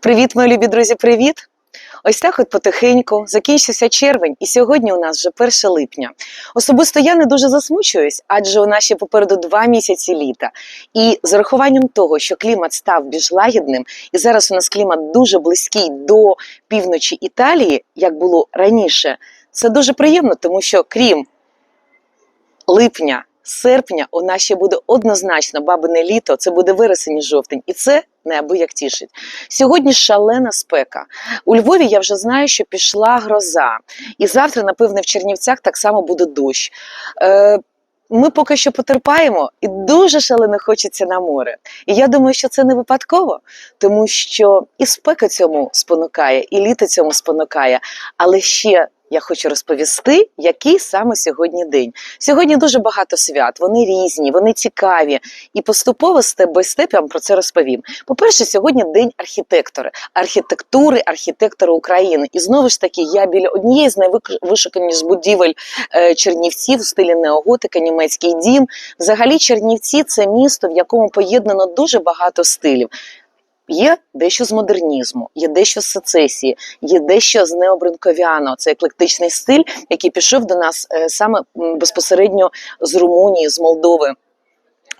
Привіт, мої любі друзі, привіт! Ось так от потихеньку закінчився червень, і сьогодні у нас вже 1 липня. Особисто я не дуже засмучуюсь, адже у нас ще попереду два місяці літа. І з урахуванням того, що клімат став більш лагідним, і зараз у нас клімат дуже близький до півночі Італії, як було раніше, це дуже приємно, тому що крім липня, серпня, у нас ще буде однозначно бабине літо, це буде вересень і жовтень, і це неабияк тішить. Сьогодні шалена спека. У Львові я вже знаю, що пішла гроза, і завтра, напевне, в Чернівцях так само буде дощ. Е, ми поки що потерпаємо, і дуже шалено хочеться на море. І я думаю, що це не випадково, тому що і спека цьому спонукає, і літо цьому спонукає. Але ще я хочу розповісти, який саме сьогодні день. Сьогодні дуже багато свят, вони різні, вони цікаві. І поступово степ бай степ я вам про це розповім. По-перше, сьогодні день архітектора, архітектури, архітектора України. І знову ж таки, я біля однієї з найвишуканіших будівель е, Чернівців у стилі неоготика, німецький дім. Взагалі, Чернівці це місто, в якому поєднано дуже багато стилів. Є дещо з модернізму, є дещо з сецесії, є дещо з необринковіано. Це еклектичний стиль, який пішов до нас е, саме безпосередньо з Румунії, з Молдови.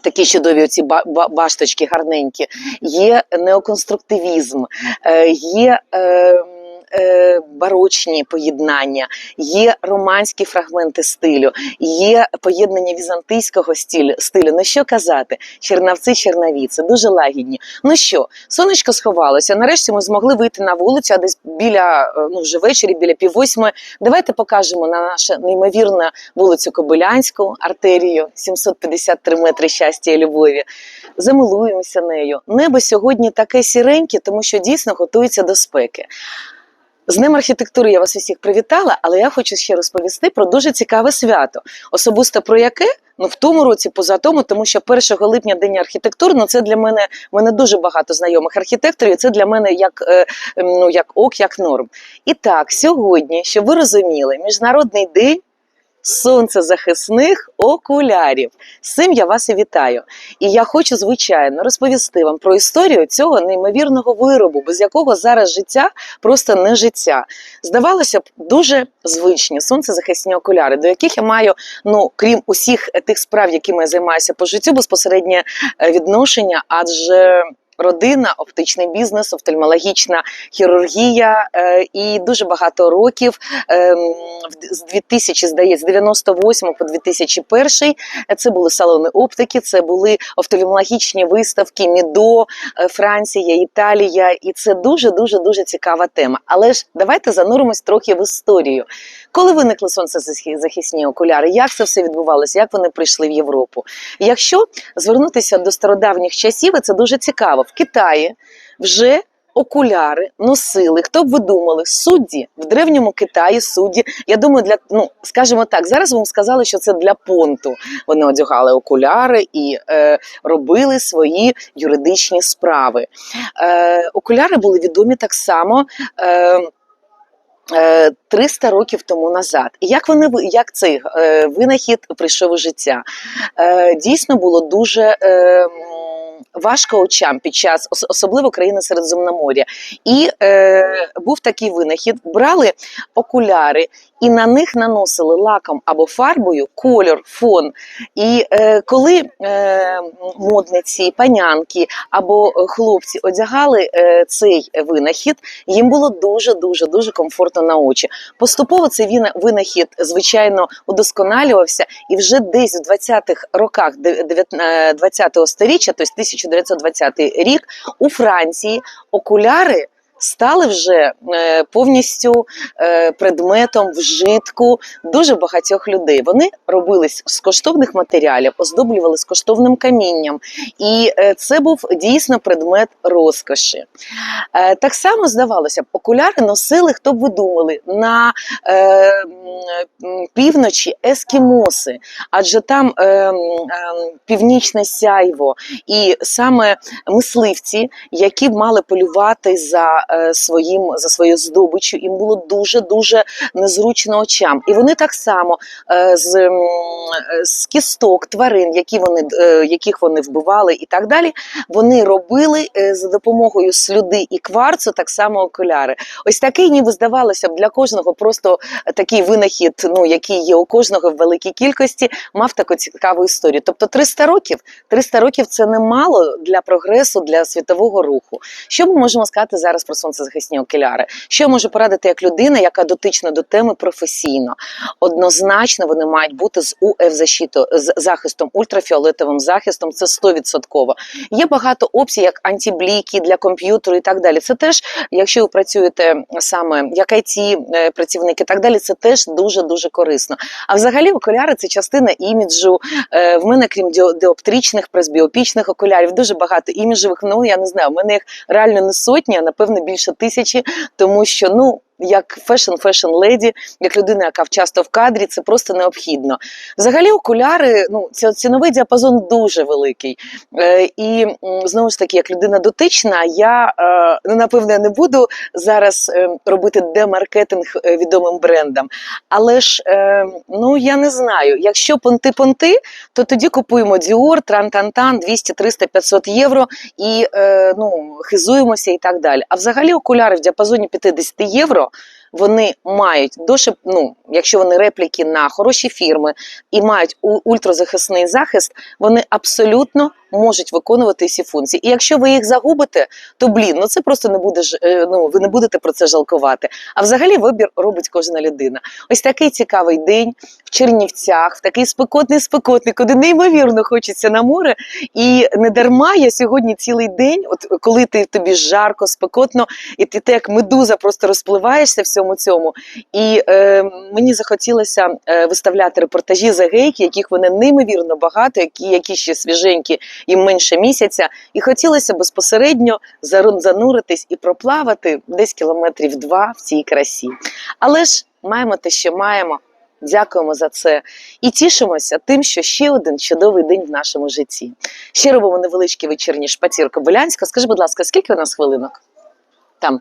Такі чудові оці ба- ба- башточки гарненькі. Є неоконструктивізм, е, є е, е, барочні поєднання, є романські фрагменти стилю, є поєднання візантийського стилю. стилю. Ну що казати? Чернавці, чернаві, дуже лагідні. Ну що, сонечко сховалося. Нарешті ми змогли вийти на вулицю, а десь біля е, ну вже ввечері, біля піввосьми. Давайте покажемо на нашу неймовірну вулицю Кобилянську, артерію 753 метри щастя і любові. Замилуємося нею. Небо сьогодні таке сіреньке, тому що дійсно готується до спеки. З Днем архітектури я вас усіх привітала, але я хочу ще розповісти про дуже цікаве свято. Особисто про яке? Ну, в тому році, поза тому, тому що 1 липня День архітектури, ну це для мене, мене дуже багато знайомих архітекторів, і це для мене як, е, ну, як ок, як норм. І так, сьогодні, щоб ви розуміли, Міжнародний день сонцезахисних окулярів. З цим я вас і вітаю. І я хочу, звичайно, розповісти вам про історію цього неймовірного виробу, без якого зараз життя просто не життя. Здавалося б, дуже звичні сонцезахисні окуляри, до яких я маю, ну крім усіх тих справ, якими я займаюся по життю, безпосереднє е, відношення, адже. Родина, оптичний бізнес, офтальмологічна хірургія е, і дуже багато років е, в- з 2000, здається, з 98 по 2001 це були салони оптики, це були офтальмологічні виставки Мідо, е, Франція, Італія, і це дуже дуже дуже цікава тема. Але ж давайте зануримось трохи в історію. Коли виникли сонцезахисні окуляри, як це все відбувалося, як вони прийшли в Європу? Якщо звернутися до стародавніх часів, і це дуже цікаво. В Китаї вже окуляри носили. Хто б ви думали? Судді в древньому Китаї судді. Я думаю, для ну скажімо так, зараз вам сказали, що це для понту. Вони одягали окуляри і е, робили свої юридичні справи. Е, окуляри були відомі так само. Е, е, 300 років тому назад. І як вони як цей е, винахід прийшов у життя? Е, дійсно було дуже. Важко очам під час ос- особливо країни Середземномор'я. І е, був такий винахід: брали окуляри і на них наносили лаком або фарбою кольор, фон. І е, коли е, модниці, панянки або е, хлопці одягали е, цей винахід, їм було дуже дуже дуже комфортно на очі. Поступово цей винахід, звичайно, удосконалювався, і вже десь в 20-х роках 20-го сторіччя, тобто 1920 рік, у Франції окуляри. Стали вже е, повністю е, предметом вжитку дуже багатьох людей. Вони робились з коштовних матеріалів, оздоблювали з коштовним камінням, і е, це був дійсно предмет розкоші. Так само здавалося б, окуляри носили, хто б ви думали, на півночі ескімоси, адже там північне сяйво, і саме мисливці, які б мали полювати за своїм за свою здобиччю. Їм було дуже дуже незручно очам. І вони так само е, з, е, з кісток тварин, які вони е, яких вони вбивали, і так далі. Вони робили е, за допомогою слюди і кварцу так само окуляри. Ось такий, ніби здавалося б, для кожного просто такий винахід, ну який є у кожного в великій кількості, мав таку цікаву історію. Тобто 300 років, 300 років це немало для прогресу, для світового руху. Що ми можемо сказати зараз про сонцезахисні окуляри? Що я можу порадити як людина, яка дотична до теми професійно? Однозначно вони мають бути з УФ защиту з захистом, ультрафіолетовим захистом. Це 100%. Є багато опцій, як антибліки для комп'ютеру і так далі. Це теж, якщо ви працюєте саме як IT е, працівник і так далі, це теж дуже дуже корисно. А взагалі окуляри це частина іміджу. Е, В мене, крім діо- діоптричних, пресбіопічних окулярів, дуже багато іміджевих. Ну я не знаю, в мене їх реально не сотні, а напевно більше тисячі, тому що ну. Як фешн фешн леді, як людина, яка часто в кадрі, це просто необхідно. Взагалі, окуляри, ну ці- ціновий діапазон дуже великий. Е, і знову ж таки, як людина дотична, я е, ну напевне не буду зараз е, робити демаркетинг е, відомим брендам. Але ж е, ну я не знаю, якщо понти-понти, то тоді купуємо Dior, Тран-Тан-Тан, 200, 300, 500 євро і е, ну, хизуємося і так далі. А взагалі окуляри в діапазоні 50 євро. Вони мають дуже, ну, якщо вони репліки на хороші фірми і мають ультразахисний захист, вони абсолютно можуть виконувати всі функції. І якщо ви їх загубите, то блін, ну це просто не буде ж, е, ну ви не будете про це жалкувати. А взагалі вибір робить кожна людина. Ось такий цікавий день в Чернівцях, в такий спекотний спекотний, куди неймовірно хочеться на море. І не дарма я сьогодні цілий день, от коли ти тобі жарко, спекотно, і ти, ти як медуза просто розпливаєшся всьому цьому. І е, мені захотілося е, виставляти репортажі з гейки, яких вони неймовірно багато, які, які ще свіженькі, їм менше місяця. І хотілося безпосередньо зануритись і проплавати десь кілометрів два в цій красі. Але ж маємо те, що маємо. Дякуємо за це і тішимося тим, що ще один чудовий день в нашому житті. Ще робимо невеличкий вечірній шпацір Кобилянська. Скажи, будь ласка, скільки у нас хвилинок? Там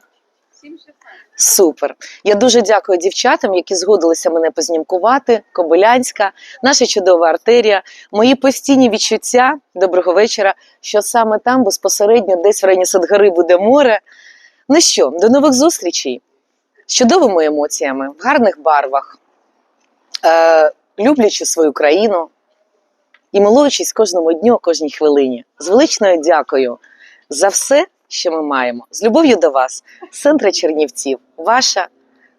Супер. Я дуже дякую дівчатам, які згодилися мене познімкувати. Кобилянська, наша чудова артерія, мої постійні відчуття. Доброго вечора. Що саме там безпосередньо, десь в районі Садгори буде море. Ну що, до нових зустрічей з чудовими емоціями, в гарних барвах, е, люблячи свою країну і милуючись кожному дню, кожній хвилині. З величною дякую за все, що ми маємо. З любов'ю до вас, центра Чернівців, ваша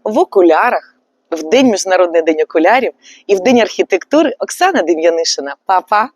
в окулярах, в День Міжнародний день окулярів і в День архітектури Оксана Дем'янишина. Па-па!